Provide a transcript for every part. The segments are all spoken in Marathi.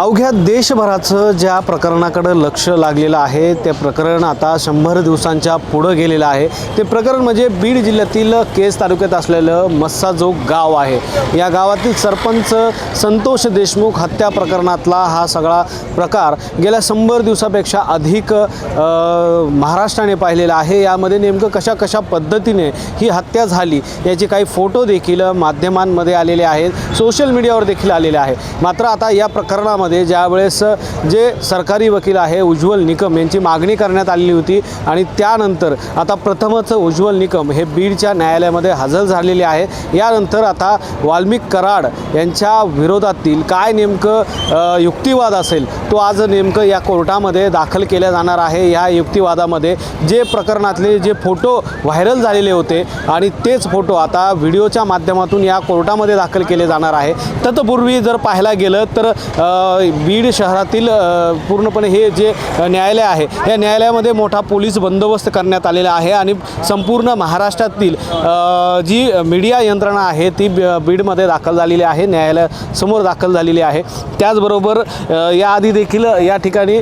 अवघ्या देशभराचं ज्या प्रकरणाकडं लक्ष लागलेलं आहे ते प्रकरण आता शंभर दिवसांच्या पुढं गेलेलं आहे. ते प्रकरण म्हणजे बीड जिल्ह्यातील केस तालुक्यात असलेलं मस्साजोग गाव आहे. या गावातील सरपंच संतोष देशमुख हत्या प्रकरणातला हा सगळा प्रकार गेल्या शंभर दिवसापेक्षा अधिक महाराष्ट्राने पाहिलेला आहे. यामध्ये नेमकं कशा कशा पद्धतीने ही हत्या झाली याचे काही फोटो देखील माध्यमांमध्ये आलेले आहेत. सोशल मीडियावर देखील आलेले आहे. मात्र आता या प्रकरणामध्ये ज्यावेळेस जे सरकारी वकील आहे उज्ज्वल निकम यांची मागणी करण्यात आलेली होती आणि त्यानंतर आता प्रथमच उज्ज्वल निकम हे बीडच्या न्यायालयामध्ये हजर झालेले आहे. यानंतर आता वाल्मिक कराड यांच्या विरोधातील काय नेमकं युक्तिवाद असेल तो आज नेमकं या कोर्टामध्ये दाखल केला जाणार आहे. या युक्तिवादामध्ये जे प्रकरणातले जे फोटो व्हायरल झालेले होते आणि तेच फोटो आता व्हिडिओच्या माध्यमातून या कोर्टामध्ये दाखल केले जाणार आहे. तत्पूर्वी जर पाहायला गेलं तर बीड शहरातील पूर्णपणे हे जे न्यायालय आहे या न्यायालयामध्ये मोठा पोलीस बंदोबस्त करण्यात आलेला आहे आणि संपूर्ण महाराष्ट्रातील जी मीडिया यंत्रणा आहे ती बीडमध्ये दाखल झालेली आहे न्यायालयासमोर दाखल झालेली आहे. त्याचबरोबर याआधी देखील या ठिकाणी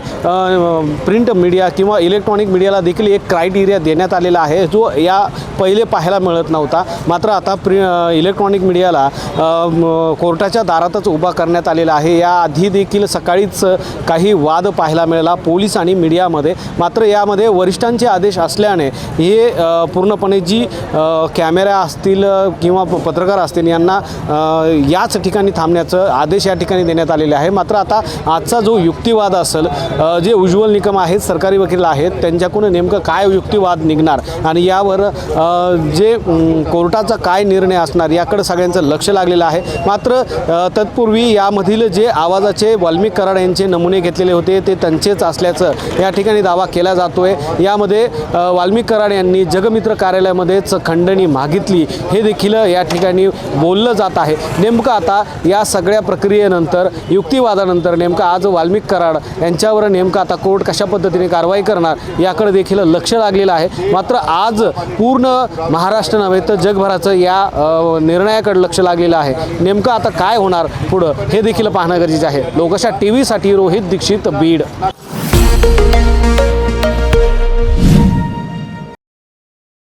प्रिंट मीडिया किंवा इलेक्ट्रॉनिक मीडियाला देखील एक क्रायटेरिया देण्यात आलेला आहे जो या पहिले पाहायला मिळत नव्हता. मात्र आता प्रि इलेक्ट्रॉनिक मीडियाला कोर्टाच्या दारातच उभा करण्यात आलेला आहे. याआधी देखील सकाळीच काही वाद पाहायला मिळाला पोलीस आणि मीडियामध्ये. मात्र यामध्ये वरिष्ठांचे आदेश असल्याने हे पूर्णपणे जी कॅमेरा असतील किंवा प- पत्रकार असतील यांना याच ठिकाणी थांबण्याचं आदेश या ठिकाणी देण्यात आलेले आहे. मात्र आता आजचा जो युक्तिवाद असेल जे उज्ज्वल निकम आहेत सरकारी वकील आहेत त्यांच्याकडून नेमकं काय युक्तिवाद निघणार? आणि यावर जे कोर्टाचा काय निर्णय असणार याकडे सगळ्यांचं लक्ष लागलेलं आहे. मात्र तत्पूर्वी यामधील जे आवाजाचे वाल्मिक कराड यांचे नमुने घेतलेले होते ते त्यांचेच असल्याचं या ठिकाणी दावा केला जातो आहे यामध्ये वाल्मिक कराड यांनी जगमित्र कार्यालयामध्येच खंडणी मागितली. हे देखील या ठिकाणी बोललं जात आहे. नेमकं आता या सगळ्या प्रक्रियेनंतर युक्तिवादानंतर नेमकं आज वाल्मिक कराड यांच्यावर नेमकं आता कोर्ट कशा पद्धतीने कारवाई करणार याकडे देखील लक्ष लागलेलं आहे. मात्र आज पूर्ण महाराष्ट्र नव्हे तर जगभराचं या निर्णयाकडे लक्ष लागलेलं आहे. नेमकं आता काय होणार पुढं हे देखील पाहणं गरजेचं आहे. लोकशा टी व्हीसाठी रोहित दीक्षित बीड.